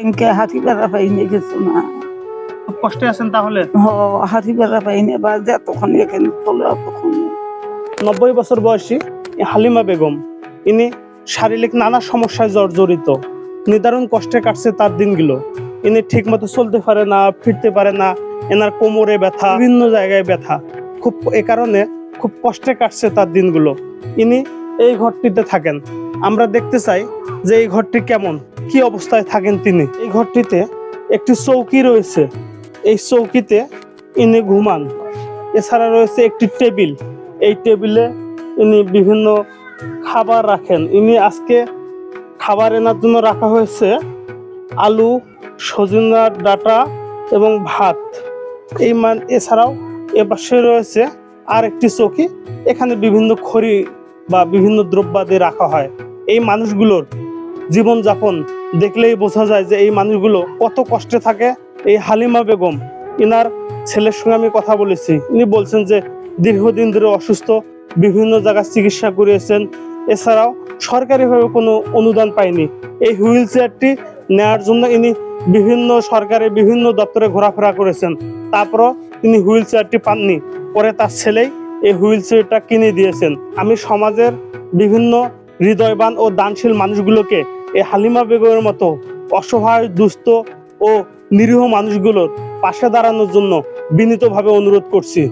ব্যাংকে হাতি বেড়া পাইনি কিছু না। খুব কষ্টে আছেন তাহলে? হ হাতি বেড়া পাইনি বা যতক্ষণ এখানে চলে তখন। নব্বই বছর বয়সী হালিমা বেগম ইনি শারীরিক নানা সমস্যায় জর্জরিত নিদারুণ কষ্টে কাটছে তার দিনগুলো। ইনি ঠিকমতো চলতে পারে না ফিরতে পারে না এনার কোমরে ব্যথা বিভিন্ন জায়গায় ব্যথা। খুব এ কারণে খুব কষ্টে কাটছে তার দিনগুলো। ইনি এই ঘরটিতে থাকেন। আমরা দেখতে চাই যে এই ঘরটি কেমন। কি অবস্থায় থাকেন তিনি? এই ঘরটিতে একটি চৌকি রয়েছে। এই চৌকিতে ইনি ঘুমান। এছাড়া রয়েছে একটি টেবিল। এই টেবিলে ইনি বিভিন্ন খাবার রাখেন। ইনি আজকে খাবার এনার জন্য রাখা হয়েছে আলু সজনার ডাটা এবং ভাত। এই মান, এছাড়াও এ পাশে রয়েছে আর একটি চৌকি। এখানে বিভিন্ন খড়ি বা বিভিন্ন দ্রব্যাদি রাখা হয়। এই মানুষগুলোর জীবনযাপন দেখলেই বোঝা যায় যে এই মানুষগুলো কত কষ্টে থাকে। এই হালিমা বেগম, ইনার ছেলের সঙ্গে আমি কথা বলেছি। ইনি বলছেন যে দীর্ঘদিন ধরে অসুস্থ, বিভিন্ন জায়গায় চিকিৎসা করিয়েছেন। এছাড়াও সরকারিভাবে কোনো অনুদান পায়নি। এই হুইল চেয়ারটি নেওয়ার জন্য ইনি বিভিন্ন সরকারের বিভিন্ন দপ্তরে ঘোরাফেরা করেছেন। তারপরও তিনি হুইল চেয়ারটি পাননি। পরে তার ছেলেই এই হুইল চেয়ারটা কিনে দিয়েছেন। আমি সমাজের বিভিন্ন হৃদয়বান ও দানশীল মানুষগুলোকে এই হালিমা বেগমের মতো অসহায়, দুস্থ ও নিরীহ মানুষগুলোর পাশে দাঁড়ানোর জন্য বিনীতভাবে অনুরোধ করছি।